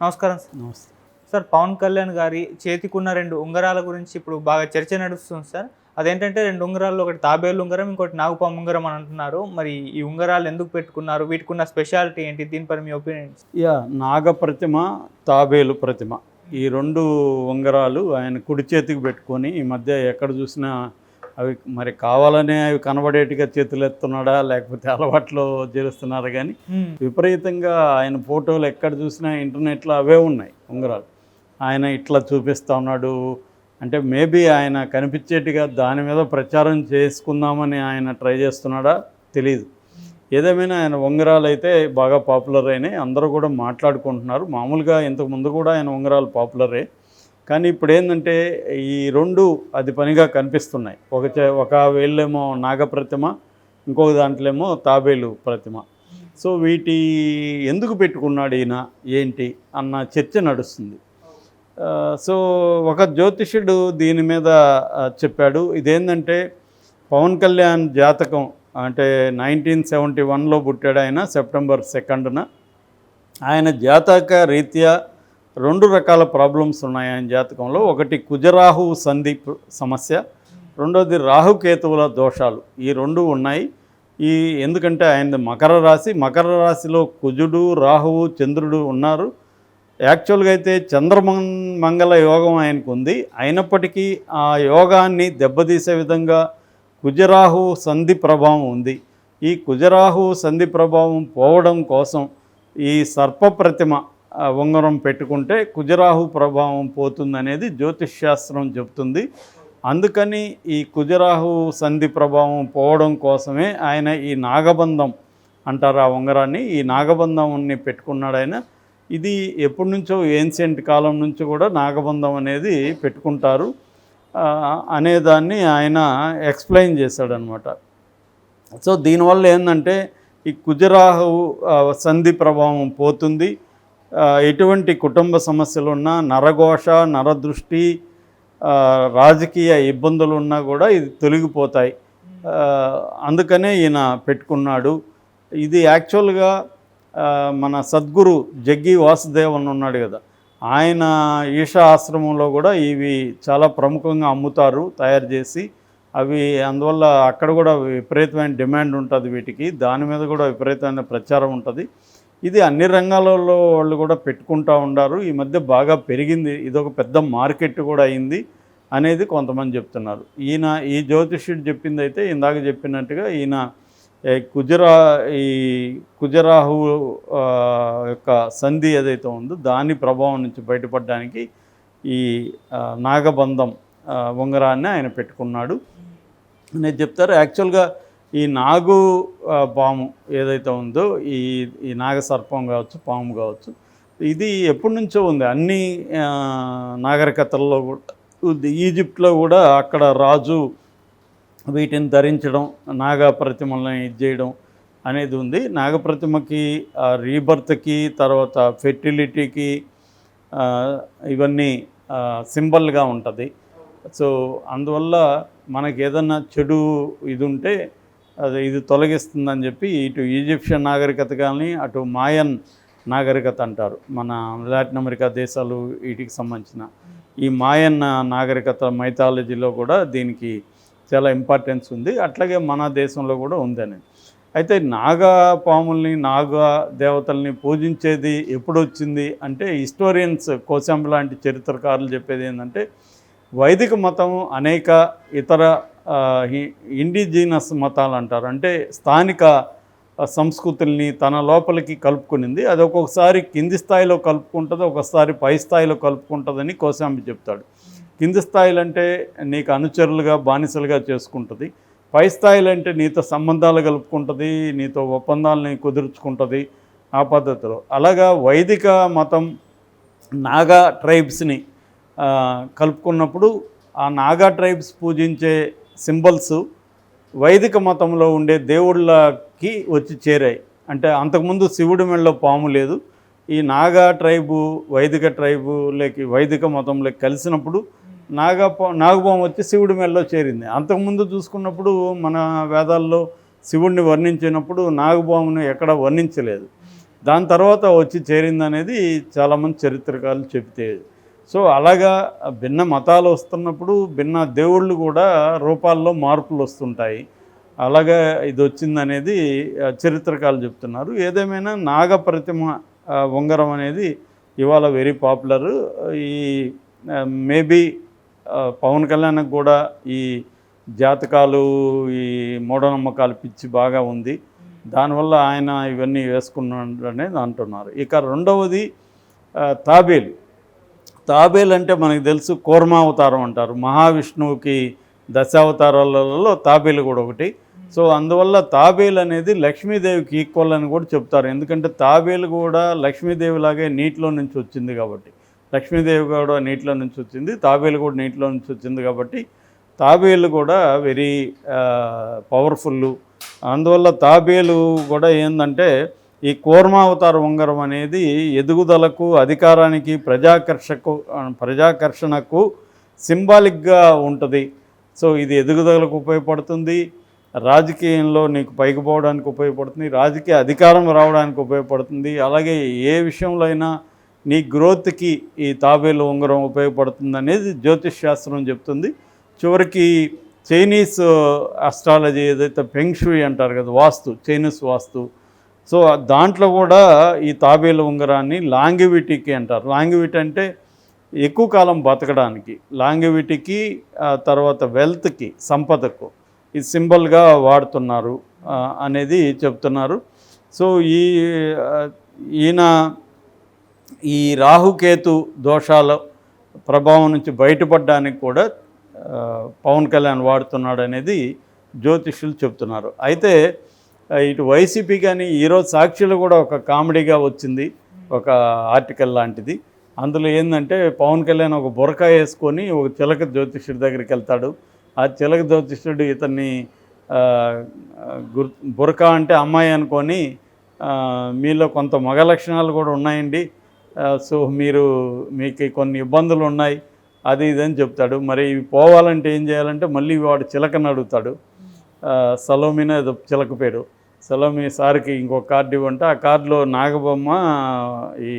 నమస్కారం సార్. నమస్తే. సార్ పవన్ కళ్యాణ్ గారి చేతికున్న రెండు ఉంగరాల గురించి ఇప్పుడు బాగా చర్చ నడుస్తుంది సార్. అదేంటంటే రెండు ఉంగరాలు ఒకటి తాబేలు ఉంగరం ఇంకోటి నాగుపాము ఉంగరం అని అంటున్నారు. మరి ఈ ఉంగరాలు ఎందుకు పెట్టుకున్నారు? వీటికి ఉన్న స్పెషాలిటీ ఏంటి? దీనిపై మీ ఒపీనియన్ యా నాగ ప్రతిమ తాబేలు ప్రతిమ. ఈ రెండు ఉంగరాలు ఆయన కుడి చేతికి పెట్టుకొని ఈ మధ్య ఎక్కడ చూసినా అవి మరి కావాలనే అవి కనబడేట్టుగా చేతులు ఎత్తున్నాడా లేకపోతే అలవాట్లో చేస్తున్నారు కానీ విపరీతంగా ఆయన ఫోటోలు ఎక్కడ చూసినా ఇంటర్నెట్లో అవే ఉన్నాయి ఉంగరాలు. ఆయన ఇట్లా చూపిస్తా ఉన్నాడు. అంటే మేబీ ఆయన కనిపించేట్టుగా దాని మీద ప్రచారం చేసుకుందామని ఆయన ట్రై చేస్తున్నాడా తెలియదు ఏదేమైనా ఆయన ఉంగరాలు అయితే బాగా పాపులర్ అయినాయి. అందరూ కూడా మాట్లాడుకుంటున్నారు. మామూలుగా ఇంతకు ముందు కూడా ఆయన ఉంగరాలు పాపులరే. కానీ ఇప్పుడు ఏంటంటే ఈ రెండు అది పనిగా కనిపిస్తున్నాయి. ఒక చే ఒక వేళ్ళేమో నాగప్రతిమ ఇంకొక దాంట్లో ఏమో తాబేలు ప్రతిమ. సో వీటి ఎందుకు పెట్టుకున్నాడు ఈయన ఏంటి అన్న చర్చ నడుస్తుంది. సో ఒక జ్యోతిష్యుడు దీని మీద చెప్పాడు. ఇదేంటంటే పవన్ కళ్యాణ్ జాతకం అంటే నైన్టీన్ సెవెంటీ వన్లో పుట్టాడు ఆయన సెప్టెంబర్ సెకండ్న. ఆయన జాతక రీత్యా రెండు రకాల ప్రాబ్లమ్స్ ఉన్నాయి ఆయన జాతకంలో. ఒకటి కుజరాహు సంధి సమస్య. రెండోది రాహుకేతువుల దోషాలు. ఈ రెండు ఉన్నాయి. ఈ ఎందుకంటే ఆయన మకర రాశి. మకర రాశిలో కుజుడు రాహువు చంద్రుడు ఉన్నారు. యాక్చువల్గా అయితే చంద్రమం మంగళ యోగం ఆయనకు ఉంది అయినప్పటికీ ఆ యోగాన్ని దెబ్బతీసే విధంగా కుజరాహు సంధి ప్రభావం ఉంది. ఈ కుజరాహు సంధి ప్రభావం పోవడం కోసం ఈ సర్ప ప్రతిమ ఉంగరం పెట్టుకుంటే కుజరాహు ప్రభావం పోతుందనేది జ్యోతిష్ శాస్త్రం చెబుతుంది అందుకని ఈ కుజరాహు సంధి ప్రభావం పోవడం కోసమే ఆయన ఈ నాగబంధం అంటారు ఆ ఉంగరాన్ని. ఈ నాగబంధంని పెట్టుకున్నాడు ఆయన. ఇది ఎప్పటి నుంచో ఏన్షియంట్ కాలం నుంచి కూడా నాగబంధం అనేది పెట్టుకుంటారు. అనేదాన్ని ఆయన ఎక్స్ప్లెయిన్ చేశాడనమాట. సో దీనివల్ల ఏంటంటే ఈ కుజరాహు సంధి ప్రభావం పోతుంది. ఎటువంటి కుటుంబ సమస్యలు ఉన్నా నరఘోష నరదృష్టి రాజకీయ ఇబ్బందులు ఉన్నా కూడా ఇది తొలగిపోతాయి. అందుకనే ఈయన పెట్టుకున్నాడు. ఇది యాక్చువల్గా మన సద్గురు జగ్గి వాసుదేవన్ ఉన్నాడు కదా ఆయన ఈషా ఆశ్రమంలో కూడా ఇవి చాలా ప్రముఖంగా అమ్ముతారు తయారు చేసి. అవి అందువల్ల అక్కడ కూడా విపరీతమైన డిమాండ్ ఉంటుంది వీటికి. దాని మీద కూడా విపరీతమైన ప్రచారం ఉంటుంది. ఇది అన్ని రంగాలలో వాళ్ళు కూడా పెట్టుకుంటూ ఉండారు. ఈ మధ్య బాగా పెరిగింది. ఇది ఒక పెద్ద మార్కెట్ కూడా అయింది అనేది కొంతమంది చెప్తున్నారు. ఈయన ఈ జ్యోతిష్యుడు చెప్పింది అయితే ఇందాక చెప్పినట్టుగా ఈయన కుజరా ఈ కుజరాహు యొక్క సంధి ఏదైతే ఉందో దాని ప్రభావం నుంచి బయటపడడానికి ఈ నాగబంధం ఉంగరాన్ని ఆయన పెట్టుకున్నాడు. నేను చెప్తారు యాక్చువల్గా ఈ నాగు పాము ఏదైతే ఉందో ఈ ఈ నాగసర్పం కావచ్చు పాము కావచ్చు ఇది ఎప్పటి నుంచో ఉంది. అన్ని నాగరికతల్లో కూడా ఈజిప్ట్లో కూడా అక్కడ రాజు వీటిని ధరించడం నాగ ప్రతిమలను ఇది చేయడం అనేది ఉంది. నాగప్రతిమకి ఆ, రీబర్త్కి తర్వాత ఫెర్టిలిటీకి ఇవన్నీ సింబల్గా ఉంటుంది. సో అందువల్ల మనకి ఏదన్నా చెడు ఇది ఉంటే అది ఇది తొలగిస్తుందని చెప్పి ఇటు ఈజిప్షియన్ నాగరికత కానీ అటు మాయన్ నాగరికత అంటారు. మన లాటిన్ అమెరికా దేశాలు వీటికి సంబంధించిన ఈ మాయన్ నాగరికత మైథాలజీలో కూడా దీనికి చాలా ఇంపార్టెన్స్ ఉంది. అట్లాగే మన దేశంలో కూడా ఉందని అయితే నాగా పాముల్ని నాగా దేవతల్ని పూజించేది ఎప్పుడు వచ్చింది అంటే హిస్టోరియన్స్ కోశాంబ లాంటి చరిత్రకారులు చెప్పేది ఏంటంటే వైదిక మతం అనేక ఇతర ఇండిజినస్ మతాలు అంటారు. అంటే స్థానిక సంస్కృతుల్ని తన లోపలికి కలుపుకునింది. అది ఒక్కొక్కసారి కింది స్థాయిలో కలుపుకుంటుంది ఒకసారి పై స్థాయిలో కలుపుకుంటుందని కోశాంబి చెప్తాడు. కింది స్థాయిలు అంటే నీకు అనుచరులుగా బానిసలుగా చేసుకుంటుంది. పై స్థాయిలు అంటే నీతో సంబంధాలు కలుపుకుంటుంది నీతో ఒప్పందాలని కుదుర్చుకుంటుంది ఆ పద్ధతిలో. అలాగా వైదిక మతం నాగా ట్రైబ్స్ని కలుపుకున్నప్పుడు ఆ నాగా ట్రైబ్స్ పూజించే సింబల్స్ వైదిక మతంలో ఉండే దేవుళ్ళకి వచ్చి చేరాయి. అంటే అంతకుముందు శివుడి మెడలో పాము లేదు. ఈ నాగా ట్రైబు వైదిక ట్రైబులకి వైదిక మతంలోకి కలిసినప్పుడు నాగా నాగపాము వచ్చి శివుడి మెడలో చేరింది. అంతకుముందు చూసుకున్నప్పుడు మన వేదాల్లో శివుడిని వర్ణించినప్పుడు నాగపామును ఎక్కడ వర్ణించలేదు. దాని తర్వాత వచ్చి చేరిందనేది చాలామంది చరిత్రకారులు చెబితే సో అలాగా భిన్న మతాలు వస్తున్నప్పుడు భిన్న దేవుళ్ళు కూడా రూపాల్లో మార్పులు వస్తుంటాయి. అలాగా ఇది వచ్చిందనేది చరిత్రకాలు చెప్తున్నారు. ఏదేమైనా నాగ ప్రతిమ ఉంగరం అనేది ఇవాళ వెరీ పాపులర్. ఈ మేబీ పవన్ కళ్యాణ్కి కూడా ఈ జాతకాలు ఈ మూఢనమ్మకాలు పిచ్చి బాగా ఉంది. దానివల్ల ఆయన ఇవన్నీ వేసుకున్నాడు అనేది అంటున్నారు. ఇక రెండవది తాబేలు. తాబేలు అంటే మనకు తెలుసు కూర్మావతారం అంటారు. మహావిష్ణువుకి దశావతారాలలో తాబేలు కూడా ఒకటి. సో అందువల్ల తాబేలు అనేది లక్ష్మీదేవికి ఈక్వల్ అని కూడా చెప్తారు. ఎందుకంటే తాబేలు కూడా లక్ష్మీదేవి లాగే నీటిలో నుంచి వచ్చింది కాబట్టి. లక్ష్మీదేవి కూడా నీటిలో నుంచి వచ్చింది తాబేలు కూడా నీటిలో నుంచి వచ్చింది కాబట్టి తాబేలు కూడా వెరీ పవర్ఫుల్ అందువల్ల తాబేలు కూడా ఏంటంటే ఈ కూర్మావతార ఉంగరం అనేది ఎదుగుదలకు అధికారానికి ప్రజాకర్షకు ప్రజాకర్షణకు సింబాలిక్గా ఉంటుంది. సో ఇది ఎదుగుదలకు ఉపయోగపడుతుంది. రాజకీయంలో నీకు పైకి పోవడానికి ఉపయోగపడుతుంది. రాజకీయ అధికారం రావడానికి ఉపయోగపడుతుంది. అలాగే ఏ విషయంలో అయినా నీ గ్రోత్కి ఈ తాబేలు ఉంగరం ఉపయోగపడుతుంది అనేది జ్యోతిష్ శాస్త్రం చెప్తుంది. చివరికి చైనీస్ అస్ట్రాలజీ ఏదైతే పెంగ్షుయ్ అంటారు కదా వాస్తు చైనీస్ వాస్తు సో దాంట్లో కూడా ఈ తాబేలు ఉంగరాన్ని లాంగివిటీకి అంటారు. లాంగివిటీ అంటే ఎక్కువ కాలం బతకడానికి. లాంగివిటీకి తర్వాత వెల్త్కి సంపదకు ఈ సింబల్గా వాడుతున్నారు అనేది చెప్తున్నారు. సో ఈ ఈయన ఈ రాహుకేతు దోషాల ప్రభావం నుంచి బయటపడడానికి కూడా పవన్ కళ్యాణ్ వాడుతున్నాడు అనేది జ్యోతిష్యులు చెప్తున్నారు. అయితే ఇటు వైసీపీ కానీ ఈరోజు సాక్షులు కూడా ఒక కామెడీగా వచ్చింది ఒక ఆర్టికల్ లాంటిది. అందులో ఏంటంటే పవన్ కళ్యాణ్ ఒక బురక వేసుకొని ఒక చిలక జ్యోతిష్యుడి దగ్గరికి వెళ్తాడు. ఆ చిలక జ్యోతిష్యుడు ఇతన్ని గుర్ బురక అంటే అమ్మాయి అనుకొని మీలో కొంత మగ లక్షణాలు కూడా ఉన్నాయండి. సో మీరు మీకు కొన్ని ఇబ్బందులు ఉన్నాయి అది ఇది అని చెప్తాడు. మరి ఇవి పోవాలంటే ఏం చేయాలంటే మళ్ళీ వాడు చిలకని అడుగుతాడు. సలోమిన ఏదో చిలక పేరు. సలోమి సార్కి ఇంకో కార్డు ఇవ్వంటే ఆ కార్డులో నాగబొమ్మ ఈ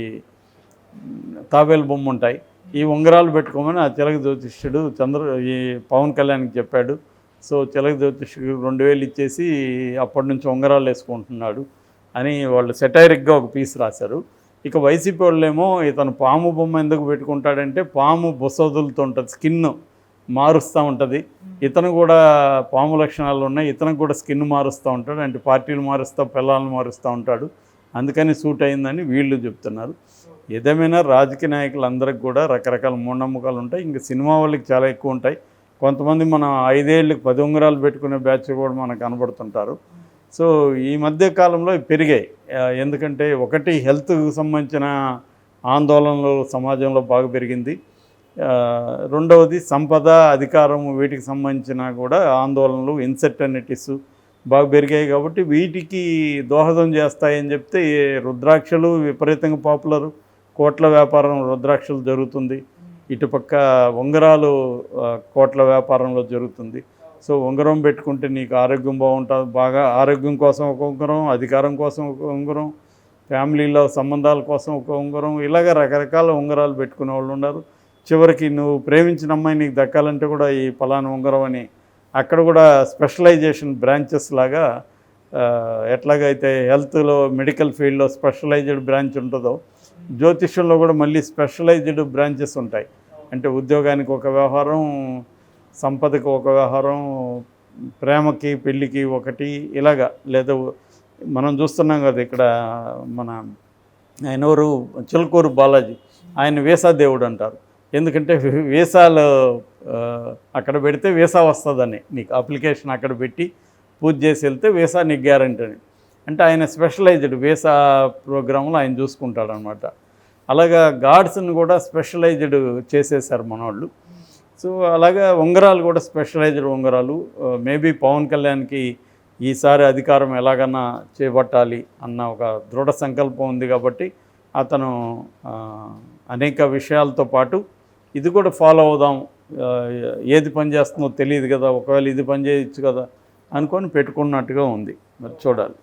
తాబేలు బొమ్మ ఉంటాయి. ఈ ఉంగరాలు పెట్టుకోమని ఆ చిలక జ్యోతిష్యుడు చంద్ర ఈ పవన్ కళ్యాణ్కి చెప్పాడు. సో చిలక జ్యోతిష్యుడు రెండు వేలు ఇచ్చేసి అప్పటి నుంచి ఉంగరాలు వేసుకుంటున్నాడు అని వాళ్ళు సెటైరిక్గా ఒక పీస్ రాశారు. ఇక వైసీపీ వాళ్ళేమో ఇతను పాము బొమ్మ ఎందుకు పెట్టుకుంటాడంటే పాము బుస ఉంటుంది స్కిన్ మారుస్తూ ఉంటుంది. ఇతను కూడా పాము లక్షణాలు ఉన్నాయి. ఇతనికి కూడా స్కిన్ మారుస్తూ ఉంటాడు. అంటే పార్టీలు మారుస్తూ పిల్లలను మారుస్తూ ఉంటాడు. అందుకని సూట్ అయిందని వీళ్ళు చెప్తున్నారు. ఏదేమైనా రాజకీయ నాయకులందరికి కూడా రకరకాల మూఢనమ్మకాలు ఉంటాయి. ఇంకా సినిమా వాళ్ళకి చాలా ఎక్కువ ఉంటాయి. కొంతమంది మనం ఐదేళ్ళకి పది ఉంగరాలు పెట్టుకునే బ్యాచ్ కూడా మనకు కనబడుతుంటారు. సో ఈ మధ్య కాలంలో పెరిగాయి. ఎందుకంటే ఒకటి హెల్త్కి సంబంధించిన ఆందోళనలు సమాజంలో బాగా పెరిగింది. రెండవది సంపద అధికారం వీటికి సంబంధించిన కూడా ఆందోళనలు ఇన్సెర్టనిటీస్ బాగా పెరిగాయి కాబట్టి వీటికి దోహదం చేస్తాయని చెప్తే రుద్రాక్షలు విపరీతంగా పాపులర్. కోట్ల వ్యాపారం రుద్రాక్షలు జరుగుతుంది. ఇటుపక్క ఉంగరాలు కోట్ల వ్యాపారంలో జరుగుతుంది. సో ఉంగరం పెట్టుకుంటే నీకు ఆరోగ్యం బాగుంటుంది బాగా ఆరోగ్యం కోసం ఒక ఉంగరం అధికారం కోసం ఒక ఉంగరం ఫ్యామిలీలో సంబంధాల కోసం ఒక ఉంగరం ఇలాగ రకరకాల ఉంగరాలు పెట్టుకునే వాళ్ళు ఉన్నారు. చివరికి నువ్వు ప్రేమించిన అమ్మాయి నీకు దక్కాలంటే కూడా ఈ పలానా ఉంగరం అని అక్కడ కూడా స్పెషలైజేషన్ బ్రాంచెస్ లాగా ఎట్లాగైతే హెల్త్లో మెడికల్ ఫీల్డ్లో స్పెషలైజ్డ్ బ్రాంచ్ ఉంటుందో జ్యోతిష్యంలో కూడా మళ్ళీ స్పెషలైజ్డ్ బ్రాంచెస్ ఉంటాయి. అంటే ఉద్యోగానికి ఒక వ్యవహారం సంపదకు ఒక వ్యవహారం ప్రేమకి పెళ్ళికి ఒకటి ఇలాగా. లేదా మనం చూస్తున్నాం కదా ఇక్కడ మన ఆయన ఎవరు? చిలకూరు బాలాజీ. ఆయన వేసాదేవుడు అంటారు. ఎందుకంటే వీసాలు అక్కడ పెడితే వీసా వస్తుందని. నీకు అప్లికేషన్ అక్కడ పెట్టి పూజ చేసి వెళ్తే వీసా నీకు గ్యారంటీ అని. అంటే ఆయన స్పెషలైజ్డ్ వీసా ప్రోగ్రాంలో ఆయన చూసుకుంటాడనమాట. అలాగా గాడ్స్ని కూడా స్పెషలైజ్డ్ చేసేసారు మనవాళ్ళు సో అలాగా ఉంగరాలు కూడా స్పెషలైజ్డ్ ఉంగరాలు. మేబీ పవన్ కళ్యాణ్కి ఈసారి అధికారం ఎలాగన్నా చేపట్టాలి అన్న ఒక దృఢ సంకల్పం ఉంది కాబట్టి అతను అనేక విషయాలతో పాటు ఇది కూడా ఫాలో అవుదాం. ఏది పని చేస్తుందో తెలియదు కదా ఒకవేళ ఇది పని చేయొచ్చు కదా అనుకొని పెట్టుకున్నట్టుగా ఉంది. మరి చూడాలి.